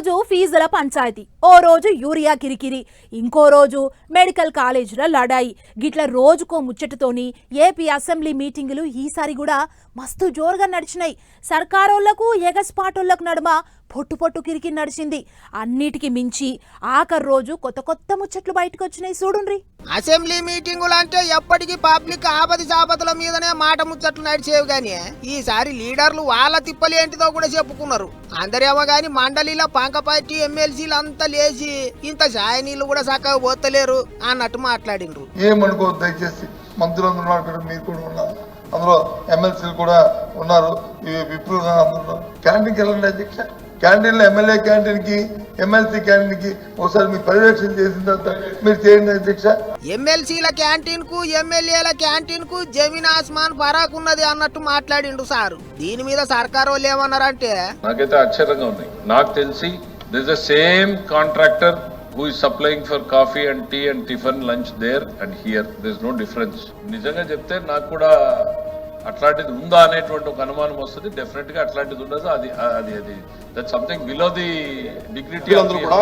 రోజు ఫీజుల పంచాయతీ ఓ రోజు యూరియా కిరికిరి ఇంకో రోజు మెడికల్ కాలేజీల లడాయి. గిట్ల రోజుకో ముచ్చటతోని ఏపీ అసెంబ్లీ మీటింగులు ఈసారి కూడా మస్తు జోరుగా నడిచినాయి. సర్కారోళ్ళకు ఎగస్పాటోళ్ళకు నడుమ పొట్టు పొట్టు కిరికి నడిచింది. అన్నిటికి మించి ఆఖరి రోజు కొత్త కొత్త ముచ్చట్లు బయటకు వచ్చినాయి చూడుండ్రి. అసెంబ్లీ మీటింగులు అంటే ఎప్పటికీ పబ్లిక్ ఆపది సాపతుల మీదనే మాట ముచ్చట్లు నడిచేవి గాని ఈసారి లీడర్లు వాళ్ళ తిప్పలేంటిదో కూడా చెప్పుకున్నారు. అందరేమో గాని మండలిలో పంక పార్టీ ఎమ్మెల్సీలు అంతా లేచి ఇంత చాయ నీళ్ళు కూడా చక్కగా పోతలేరు అన్నట్టు మాట్లాడిండ్రు. ఏమనుకోవద్దు దయచేసి మంత్రులందరూ ఉన్నారు ఇక్కడ మీరు కూడా ఉన్నారు. అందులో ఎమ్మెల్సీలు కూడా ఉన్నారు. ఈ విప్రులు కూడా అందరూ ఉన్నారు. క్యాంటీన్కి వెళ్ళండి అధ్యక్ష. క్యాంటీన్లో ఎమ్మెల్యే క్యాంటీన్కి ఎమ్మెల్సీ క్యాంటీన్కి ఒకసారి మీరు పర్యవేక్షణ చేసిన తర్వాత మీరు చేయండి అధ్యక్ష ఎమ్మెల్సీల క్యాంటీన్కు ఎమ్మెల్యేల క్యాంటీన్కు జమీన్ ఆస్మాన్ ఫరాక్ ఉన్నది అన్నట్టు మాట్లాడిండు సారు. దీని మీద సర్కార్ వాళ్ళు ఏమన్నారంటే నాకైతే ఆశ్చర్యంగా ఉంది. నాకు తెలిసి this the same contractor who is supplying for coffee and tea and tiffin lunch there and here this no difference నిజంగా చెప్తే నాకు కూడా అట్లాంటిది ఉందా అనేటువంటి ఒక అనుమానం వస్తుంది. డెఫినెట్గా అట్లాంటిది ఉండదు. అది అది అది that something below the dignity కూడా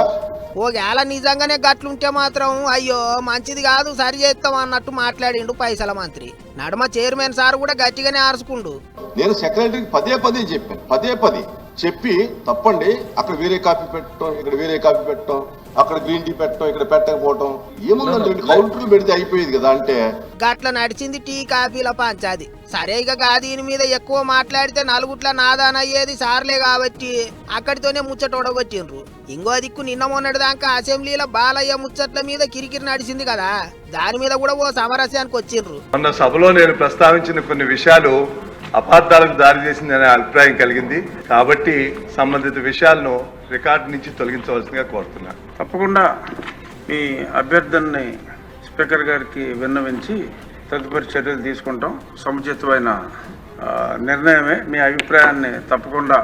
ఓవేళ నిజంగానే గట్లుంటే మాత్రం అయ్యో మంచిది కాదు సరి చేస్తాం అన్నట్టు మాట్లాడిండు పైసల మంత్రి. నడుమ చైర్మన్ సార్ కూడా గట్టిగానే ఆరుచుకుండు. నేను సెక్రటరీకి పదే పదే చెప్పాను. పదే పదే చెప్పి తప్పండి అక్కడ వేరే కాపీ పెట్టడం ఇక్కడ వేరే కాపీ పెట్టడం అక్కడ గ్రీన్ టీ పెట్టడం ఇక్కడ పెట్టకపోవటం ఏముందంటే కౌంటర్లు పెడితే అయిపోయేది కదా అంటే? గట్ల నడిచింది టీ కాఫీల పంచాది. సరే ఇక గా దీని మీద ఎక్కువ మాట్లాడితే నలుగుట్ల నాదానయ్యేది సార్లే కాబట్టి అక్కడితోనే ముచ్చట ఒడగొట్టిండ్రు. ఇంకో దిక్కు నిన్న మొన్నటి దాకా అసెంబ్లీలో బాలయ్య ముచ్చట్ల మీద కిరికిరి నడిచింది కదా. దాని మీద కూడా ఓ సమరస్యానికి వచ్చిండ్రు. మొన్న సభలో నేను ప్రస్తావించిన కొన్ని విషయాలు అపార్థాలకు దారి చేసిందనే అభిప్రాయం కలిగింది. కాబట్టి సంబంధిత విషయాలను రికార్డు నుంచి తొలగించవలసిందిగా కోరుతున్నాను తప్పకుండా మీ అభ్యర్థనని స్పీకర్ గారికి విన్నవించి తదుపరి చర్యలు తీసుకుంటాం. సముచితమైన నిర్ణయమే. మీ అభిప్రాయాన్ని తప్పకుండా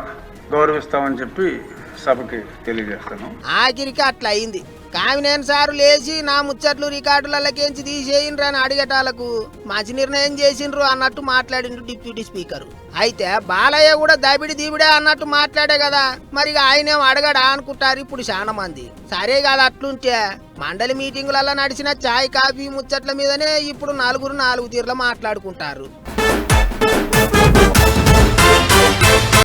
గౌరవిస్తామని చెప్పి సభకి తెలియజేస్తాను. ఆఖరికి అట్లా అయింది. కామినేని సారు లేచి నా ముచ్చట్లు రికార్డులకేంచి తీసేయండ్రు అని అడిగటాలకు మంచి నిర్ణయం చేసిండ్రు అన్నట్టు మాట్లాడిండు డిప్యూటీ స్పీకర్. అయితే బాలయ్య కూడా దబిడి దిబిడే అన్నట్టు మాట్లాడే కదా మరి ఆయనేం అడగడా అనుకుంటారు ఇప్పుడు చాలా మంది. సరే కదా అట్లుంటే మండలి మీటింగులలో నడిచిన చాయ్ కాఫీ ముచ్చట్ల మీదనే ఇప్పుడు నలుగురు నాలుగు తీర్ల మాట్లాడుకుంటారు.